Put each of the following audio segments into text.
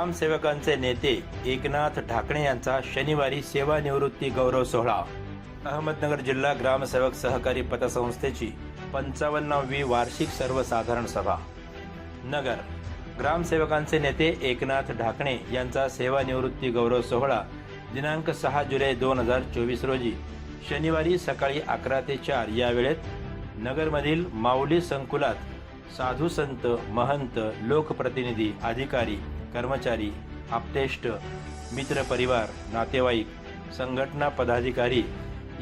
ग्रामसेवकांचे नेते एकनाथ ढाकणे यांचा शनिवारी सेवानिवृत्ती गौरव सोहळा. अहमदनगर जिल्हा ग्रामसेवक सहकारी पतसंस्थेची पंचावन्नावी वार्षिक सर्वसाधारण सभा. नगर. ग्रामसेवकांचे नेते एकनाथ ढाकणे यांचा सेवानिवृत्ती गौरव सोहळा दिनांक सहा जुलै दोन हजार चोवीस रोजी शनिवारी सकाळी अकरा ते चार या वेळेत नगरमधील माऊली संकुलात साधू संत महंत लोकप्रतिनिधी अधिकारी कर्मचारी आप्तेष्ट मित्रपरिवार नातेवाईक संघटना पदाधिकारी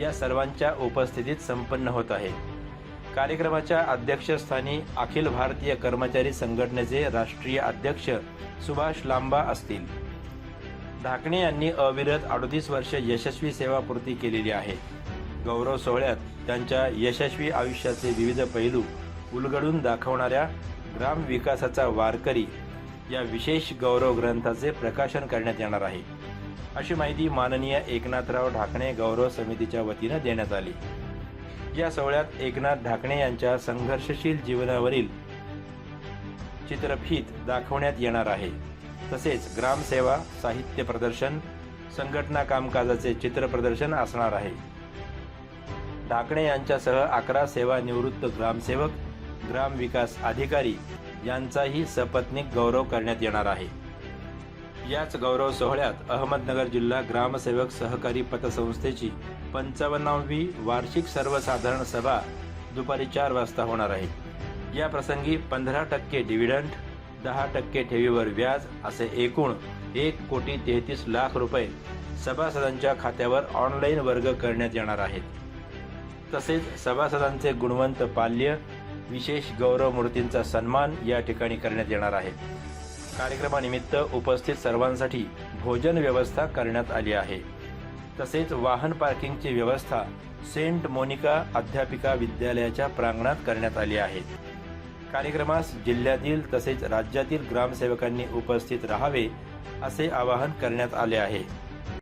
या सर्वांच्या उपस्थितीत संपन्न होत आहे. कार्यक्रमाच्या अध्यक्षस्थानी अखिल भारतीय कर्मचारी संघटनेचे राष्ट्रीय अध्यक्ष सुभाष लांबा असतील. ढाकणे यांनी अविरत अडतीस वर्ष यशस्वी सेवापूर्ती केलेली आहे. गौरव सोहळ्यात त्यांच्या यशस्वी आयुष्याचे विविध पैलू उलगडून दाखवणाऱ्या ग्राम विकासाचा वारकरी या विशेष गौरव ग्रंथाचे प्रकाशन करण्यात येणार आहे. अशी माहिती माननीय एकनाथराव ढाकणे गौरव समितीच्या वतीनं देण्यात आली. या सोहळ्यात एकनाथ ढाकणे यांच्या संघर्षशील जीवनावरील चित्रफीत दाखवण्यात येणार आहे. तसेच ग्रामसेवा साहित्य प्रदर्शन संघटना कामकाजाचे चित्र प्रदर्शन असणार आहे. ढाकणे यांच्यासह अकरा सेवानिवृत्त ग्रामसेवक ग्रामविकास अधिकारी यांचाही सपत्नीक गौरव करण्यात येणार आहे. याच गौरव सोहळ्यात अहमदनगर जिल्हा ग्रामसेवक सहकारी पतसंस्थेची पंचावन्नावी वार्षिक सर्वसाधारण सभा दुपारी चार वाजता होणार आहे. या प्रसंगी पंधरा टक्के डिव्हिडंट दहा टक्के ठेवीवर व्याज असे एकूण एक कोटी तेहतीस लाख रुपये सभासदांच्या खात्यावर ऑनलाईन वर्ग करण्यात येणार आहेत. तसेच सभासदांचे गुणवंत पाल्य विशेष गौरव मूर्तींचा सन्मान या ठिकाणी करण्यात येणार आहे. कार्यक्रमानिमित्त उपस्थित सर्वांसाठी भोजन व्यवस्था करण्यात आली आहे. तसेच वाहन पार्किंगची व्यवस्था सेंट मोनिका अध्यापिका विद्यालयाच्या प्रांगणात करण्यात आली आहे. कार्यक्रमास जिल्ह्यातील तसेच राज्यातील ग्रामसेवकांनी उपस्थित राहावे असे आवाहन करण्यात आले आहे.